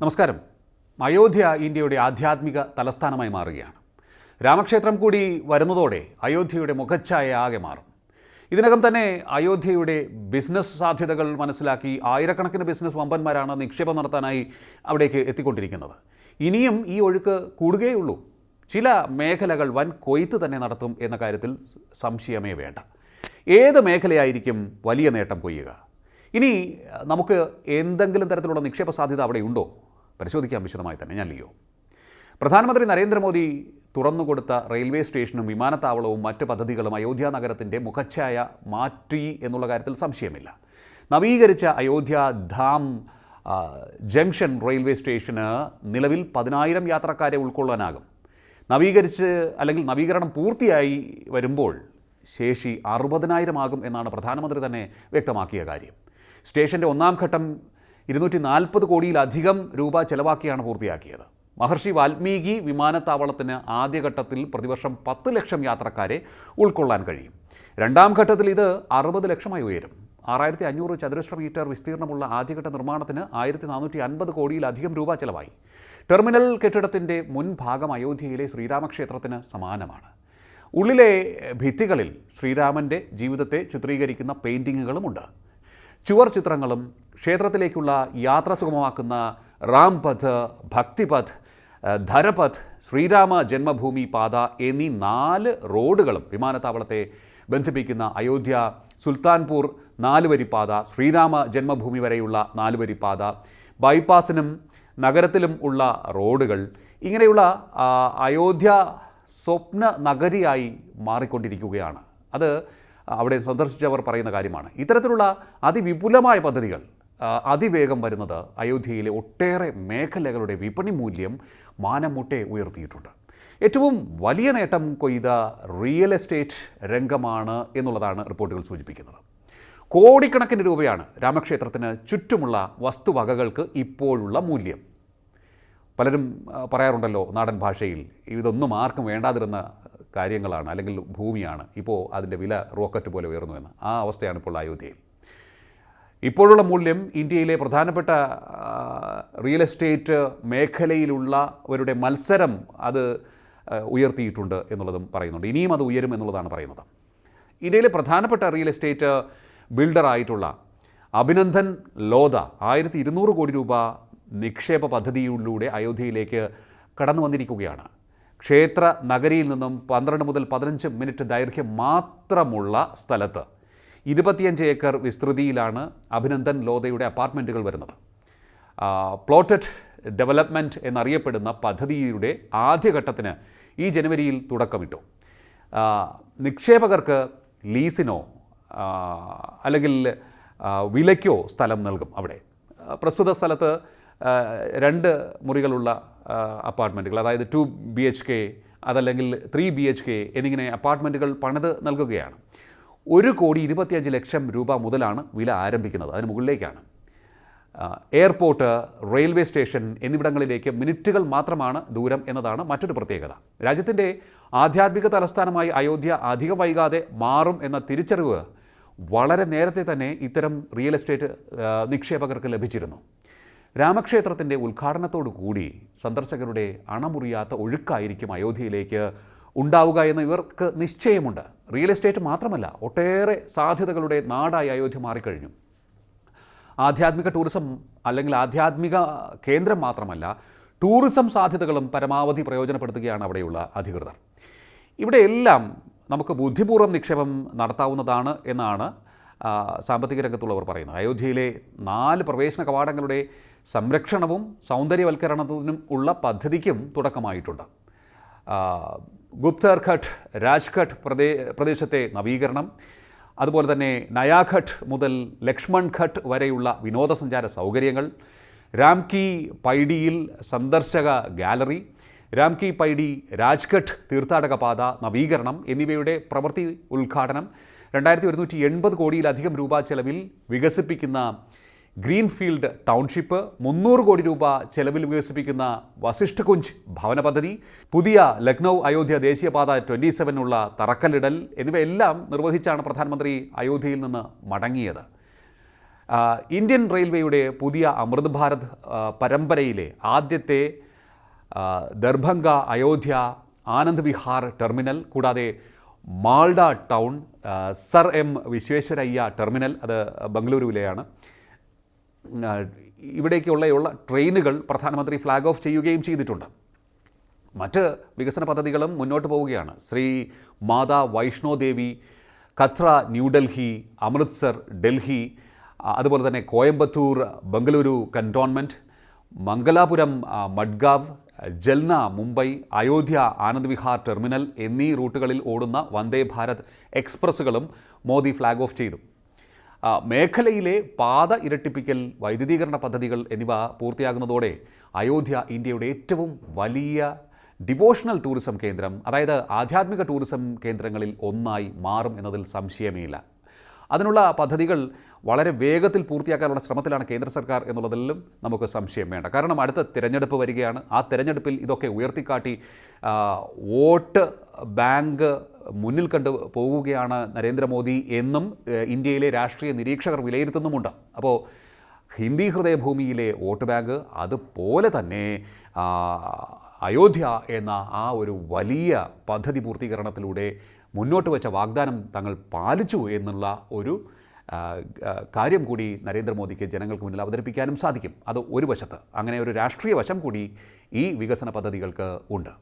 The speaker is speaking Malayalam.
നമസ്കാരം. അയോധ്യ ഇന്ത്യയുടെ ആധ്യാത്മിക തലസ്ഥാനമായി മാറുകയാണ്. രാമക്ഷേത്രം കൂടി വരുന്നതോടെ അയോധ്യയുടെ മുഖച്ഛായ ആകെ മാറും. ഇതിനകം തന്നെ അയോധ്യയുടെ ബിസിനസ് സാധ്യതകൾ മനസ്സിലാക്കി ആയിരക്കണക്കിന് ബിസിനസ് വമ്പന്മാരാണ് നിക്ഷേപം നടത്താനായി അവിടേക്ക് എത്തിക്കൊണ്ടിരിക്കുന്നത്. ഇനിയും ഈ ഒഴുക്ക് കൂടുകയുള്ളൂ ചില മേഖലകൾ വൻ കൊയ്ത്ത് തന്നെ നടത്തും എന്ന കാര്യത്തിൽ സംശയമേ വേണ്ട. ഏത് മേഖലയായിരിക്കും വലിയ നേട്ടം കൊയ്യുക? ഇനി നമുക്ക് എന്തെങ്കിലും തരത്തിലുള്ള നിക്ഷേപ സാധ്യത അവിടെ ഉണ്ടോ? പരിശോധിക്കാം വിശദമായി തന്നെ. ഞാൻ ലിയോ. പ്രധാനമന്ത്രി നരേന്ദ്രമോദി തുറന്നുകൊടുത്ത റെയിൽവേ സ്റ്റേഷനും വിമാനത്താവളവും മറ്റ് പദ്ധതികളും അയോധ്യ നഗരത്തിന്റെ മുഖച്ഛായ മാറ്റി എന്നുള്ള കാര്യത്തിൽ സംശയമില്ല. നവീകരിച്ച അയോധ്യ ധാം ജംഗ്ഷൻ റെയിൽവേ സ്റ്റേഷന് നിലവിൽ പതിനായിരം യാത്രക്കാരെ ഉൾക്കൊള്ളാനാകും. നവീകരിച്ച് അല്ലെങ്കിൽ നവീകരണം പൂർത്തിയായി വരുമ്പോൾ ശേഷി അറുപതിനായിരം ആകും എന്നാണ് പ്രധാനമന്ത്രി തന്നെ വ്യക്തമാക്കിയ കാര്യം. സ്റ്റേഷന്റെ ഒന്നാം ഘട്ടം ഇരുന്നൂറ്റി നാൽപ്പത് കോടിയിലധികം രൂപ ചെലവാക്കിയാണ് പൂർത്തിയാക്കിയത്. മഹർഷി വാൽമീകി വിമാനത്താവളത്തിന് ആദ്യഘട്ടത്തിൽ പ്രതിവർഷം പത്ത് ലക്ഷം യാത്രക്കാരെ ഉൾക്കൊള്ളാൻ കഴിയും. രണ്ടാം ഘട്ടത്തിൽ ഇത് അറുപത് ലക്ഷമായി ഉയരും. ആറായിരത്തി അഞ്ഞൂറ് ചതുരശ്ര മീറ്റർ വിസ്തീർണമുള്ള ആദ്യഘട്ട നിർമ്മാണത്തിന് ആയിരത്തി നാനൂറ്റി അൻപത് കോടിയിലധികം രൂപ ചെലവായി. ടെർമിനൽ കെട്ടിടത്തിന്റെ മുൻഭാഗം അയോധ്യയിലെ ശ്രീരാമക്ഷേത്രത്തിന് സമാനമാണ്. ഉള്ളിലെ ഭിത്തികളിൽ ശ്രീരാമന്റെ ജീവിതത്തെ ചിത്രീകരിക്കുന്ന പെയിന്റിങ്ങുകളുമുണ്ട് ചുവർ ചിത്രങ്ങളും ക്ഷേത്രത്തിലേക്കുള്ള യാത്ര സുഗമമാക്കുന്ന റാംപഥ് ഭക്തിപഥ് ധരപഥ് ശ്രീരാമ ജന്മഭൂമി പാത എന്നീ നാല് റോഡുകളും വിമാനത്താവളത്തെ ബന്ധിപ്പിക്കുന്ന അയോധ്യ സുൽത്താൻപൂർ നാലുവരിപ്പാത ശ്രീരാമ ജന്മഭൂമി വരെയുള്ള നാലുവരിപ്പാത ബൈപ്പാസിനും നഗരത്തിലും ഉള്ള റോഡുകൾ ഇങ്ങനെയുള്ള അയോധ്യ സ്വപ്ന നഗരിയായി മാറിക്കൊണ്ടിരിക്കുകയാണ്. അത് അവിടെ സന്ദർശിച്ചവർ പറയുന്ന കാര്യമാണ്. ഇത്തരത്തിലുള്ള അതിവിപുലമായ പദ്ധതികൾ അതിവേഗം വരുന്നത് അയോധ്യയിലെ ഒട്ടേറെ മേഖലകളുടെ വിപണി മൂല്യം മാനമുട്ടെ ഉയർത്തിയിട്ടുണ്ട്. ഏറ്റവും വലിയ നേട്ടം കൊയ്ത റിയൽ എസ്റ്റേറ്റ് രംഗമാണ് എന്നുള്ളതാണ് റിപ്പോർട്ടുകൾ സൂചിപ്പിക്കുന്നത്. കോടിക്കണക്കിന് രൂപയാണ് രാമക്ഷേത്രത്തിന് ചുറ്റുമുള്ള വസ്തുവകകൾക്ക് ഇപ്പോഴുള്ള മൂല്യം. പലരും പറയാറുണ്ടല്ലോ നാടൻ ഭാഷയിൽ ഇതൊന്നും ആർക്കും വേണ്ടാതിരുന്ന കാര്യങ്ങളാണ് അല്ലെങ്കിൽ ഭൂമിയാണ്. ഇപ്പോൾ അതിന്റെ വില റോക്കറ്റ് പോലെ ഉയർന്നു എന്ന്. ആ അവസ്ഥയാണ് ഇപ്പോൾ അയോധ്യയിൽ. ഇപ്പോഴുള്ള മൂല്യം ഇന്ത്യയിലെ പ്രധാനപ്പെട്ട റിയൽ എസ്റ്റേറ്റ് മേഖലയിലുള്ളവരുടെ മത്സരം അത് ഉയർത്തിയിട്ടുണ്ട് എന്നുള്ളതും പറയുന്നുണ്ട്. ഇനിയും അത് ഉയരും എന്നുള്ളതാണ് പറയുന്നത്. ഇന്ത്യയിലെ പ്രധാനപ്പെട്ട റിയൽ എസ്റ്റേറ്റ് ബിൽഡർ ആയിട്ടുള്ള അഭിനന്ദൻ ലോധ ആയിരത്തി ഇരുന്നൂറ് കോടി രൂപ നിക്ഷേപ പദ്ധതിയിലൂടെ അയോധ്യയിലേക്ക് കടന്നു വന്നിരിക്കുകയാണ്. ക്ഷേത്ര നഗരിയിൽ നിന്നും പന്ത്രണ്ട് മുതൽ പതിനഞ്ച് മിനിറ്റ് ദൈർഘ്യം മാത്രമുള്ള സ്ഥലത്ത് ഇരുപത്തിയഞ്ച് ഏക്കർ വിസ്തൃതിയിലാണ് അഭിനന്ദൻ ലോധയുടെ അപ്പാർട്ട്മെന്റുകൾ വരുന്നത്. പ്ലോട്ടഡ് ഡെവലപ്മെന്റ് എന്നറിയപ്പെടുന്ന പദ്ധതിയുടെ ആദ്യഘട്ടത്തിന് ഈ ജനുവരിയിൽ തുടക്കമിട്ടു. നിക്ഷേപകർക്ക് ലീസിനോ അല്ലെങ്കിൽ വിലയ്ക്കോ സ്ഥലം നൽകും അവിടെ. പ്രസ്തുത സ്ഥലത്ത് രണ്ട് മുറികളുള്ള അപ്പാർട്ട്മെന്റുകൾ അതായത് ടു ബി എച്ച് കെ അതല്ലെങ്കിൽ ത്രീ ബി എച്ച് കെ എന്നിങ്ങനെ അപ്പാർട്ട്മെന്റുകൾ പണിത് നൽകുകയാണ്. ഒരു കോടി ഇരുപത്തിയഞ്ച് ലക്ഷം രൂപ മുതലാണ് വില ആരംഭിക്കുന്നത്. അതിന് മുകളിലേക്കാണ്. എയർപോർട്ട് റെയിൽവേ സ്റ്റേഷൻ എന്നിവിടങ്ങളിലേക്ക് മിനിറ്റുകൾ മാത്രമാണ് ദൂരം എന്നതാണ് മറ്റൊരു പ്രത്യേകത. രാജ്യത്തിന്റെ ആധ്യാത്മിക തലസ്ഥാനമായി അയോധ്യ അധികം വൈകാതെ മാറും എന്ന തിരിച്ചറിവ് വളരെ നേരത്തെ തന്നെ ഇത്തരം റിയൽ എസ്റ്റേറ്റ് നിക്ഷേപകർക്ക് ലഭിച്ചിരുന്നു. രാമക്ഷേത്രത്തിന്റെ ഉദ്ഘാടനത്തോടു കൂടി സന്ദർശകരുടെ അണമുറിയാത്ത ഒഴുക്കായിരിക്കും അയോധ്യയിലേക്ക് ഉണ്ടാവുക എന്ന് ഇവർക്ക് നിശ്ചയമുണ്ട്. റിയൽ എസ്റ്റേറ്റ് മാത്രമല്ല ഒട്ടേറെ സാധ്യതകളുടെ നാടായി അയോധ്യ മാറിക്കഴിഞ്ഞു. ആധ്യാത്മിക ടൂറിസം അല്ലെങ്കിൽ ആധ്യാത്മിക കേന്ദ്രം മാത്രമല്ല ടൂറിസം സാധ്യതകളും പരമാവധി പ്രയോജനപ്പെടുത്തുകയാണ് അവിടെയുള്ള അധികൃതർ. ഇവിടെയെല്ലാം നമുക്ക് ബുദ്ധിപൂർവം നിക്ഷേപം നടത്താവുന്നതാണ് എന്നാണ് സാമ്പത്തിക രംഗത്തുള്ളവർ പറയുന്നത്. അയോധ്യയിലെ നാല് പ്രവേശന കവാടങ്ങളുടെ സംരക്ഷണവും സൗന്ദര്യവൽക്കരണത്തിനും ഉള്ള പദ്ധതിക്കും തുടക്കമായിട്ടുണ്ട്. ഗുപ്തർഘട്ട് രാജ്ഘട്ട് പ്രദേ പ്രദേശത്തെ നവീകരണം അതുപോലെ തന്നെ നയാഘട്ട് മുതൽ ലക്ഷ്മൺ ഘട്ട് വരെയുള്ള വിനോദസഞ്ചാര സൗകര്യങ്ങൾ രാംകി പൈഡിയിൽ സന്ദർശക ഗാലറി രാംകി പൈഡി രാജ്ഘട്ട് തീർത്ഥാടക പാത നവീകരണം എന്നിവയുടെ പ്രവൃത്തി ഉദ്ഘാടനം രണ്ടായിരത്തി ഒരുന്നൂറ്റി എൺപത് കോടിയിലധികം രൂപ ചെലവിൽ വികസിപ്പിക്കുന്ന ഗ്രീൻഫീൽഡ് ടൗൺഷിപ്പ് മുന്നൂറ് കോടി രൂപ ചെലവിൽ വികസിപ്പിക്കുന്ന വസിഷ്ഠ കുഞ്ച് ഭവന പദ്ധതി പുതിയ ലക്നൗ അയോധ്യ ദേശീയപാത ട്വന്റി സെവനുള്ള തറക്കല്ലിടൽ എന്നിവയെല്ലാം നിർവഹിച്ചാണ് പ്രധാനമന്ത്രി അയോധ്യയിൽ നിന്ന് മടങ്ങിയത്. ഇന്ത്യൻ റെയിൽവേയുടെ പുതിയ അമൃത് ഭാരത് പരമ്പരയിലെ ആദ്യത്തെ ദർഭംഗ അയോധ്യ ആനന്ദ് വിഹാർ ടെർമിനൽ കൂടാതെ Malda town sir M Visvesvaraya terminal അത് ബംഗളൂരുവിലെയാണ്. ഇവിടേക്കുള്ള ട്രെയിനുകൾ പ്രധാനമന്ത്രി ഫ്ലാഗ് ഓഫ് ചെയ്യുകയും ചെയ്തിട്ടുണ്ട്. മറ്റ് വികസന പദ്ധതികളും മുന്നോട്ട് പോവുകയാണ്. ശ്രീ മാതാ വൈഷ്ണോദേവി കത്ര ന്യൂഡൽഹി അമൃത്സർ ഡൽഹി അതുപോലെ തന്നെ കോയമ്പത്തൂർ ബംഗളൂരു കന്റോൺമെന്റ് മംഗലാപുരം മഡ്ഗാവ് ജൽന മുംബൈ അയോധ്യ ആനന്ദ് വിഹാർ ടെർമിനൽ എന്നീ റൂട്ടുകളിൽ ഓടുന്ന വന്ദേ ഭാരത് എക്സ്പ്രസ്സുകളും മോദി ഫ്ലാഗ് ഓഫ് ചെയ്തു. മേഖലയിലെ പാത ഇരട്ടിപ്പിക്കൽ വൈദ്യുതീകരണ പദ്ധതികൾ എന്നിവ പൂർത്തിയാകുന്നതോടെ അയോധ്യ ഇന്ത്യയുടെ ഏറ്റവും വലിയ ഡിവോഷണൽ ടൂറിസം കേന്ദ്രം അതായത് ആധ്യാത്മിക ടൂറിസം കേന്ദ്രങ്ങളിൽ ഒന്നായി മാറും എന്നതിൽ സംശയമേയില്ല. അതിനുള്ള പദ്ധതികൾ വളരെ വേഗത്തിൽ പൂർത്തിയാക്കാനുള്ള ശ്രമത്തിലാണ് കേന്ദ്ര സർക്കാർ എന്നുള്ളതിലും നമുക്ക് സംശയം വേണ്ട. കാരണം അടുത്ത തിരഞ്ഞെടുപ്പ് വരികയാണ്. ആ തിരഞ്ഞെടുപ്പിൽ ഇതൊക്കെ ഉയർത്തിക്കാട്ടി വോട്ട് ബാങ്ക് മുന്നിൽ കണ്ടു പോവുകയാണ് നരേന്ദ്രമോദി എന്നും ഇന്ത്യയിലെ രാഷ്ട്രീയ നിരീക്ഷകർ വിലയിരുത്തുന്നുമുണ്ട്. അപ്പോൾ ഹിന്ദി ഹൃദയഭൂമിയിലെ വോട്ട് ബാങ്ക് അതുപോലെ തന്നെ അയോധ്യ എന്ന ആ ഒരു വലിയ പദ്ധതി പൂർത്തീകരണത്തിലൂടെ മുന്നോട്ട് വെച്ച വാഗ്ദാനം തങ്ങൾ പാലിച്ചു എന്നുള്ള ഒരു കാര്യം കൂടി നരേന്ദ്രമോദിക്ക് ജനങ്ങൾക്ക് മുന്നിൽ അവതരിപ്പിക്കാനും സാധിക്കും. അത് ഒരു വശത്ത്. അങ്ങനെ ഒരു രാഷ്ട്രീയ വശം കൂടി ഈ വികസന പദ്ധതികൾക്ക് ഉണ്ട്.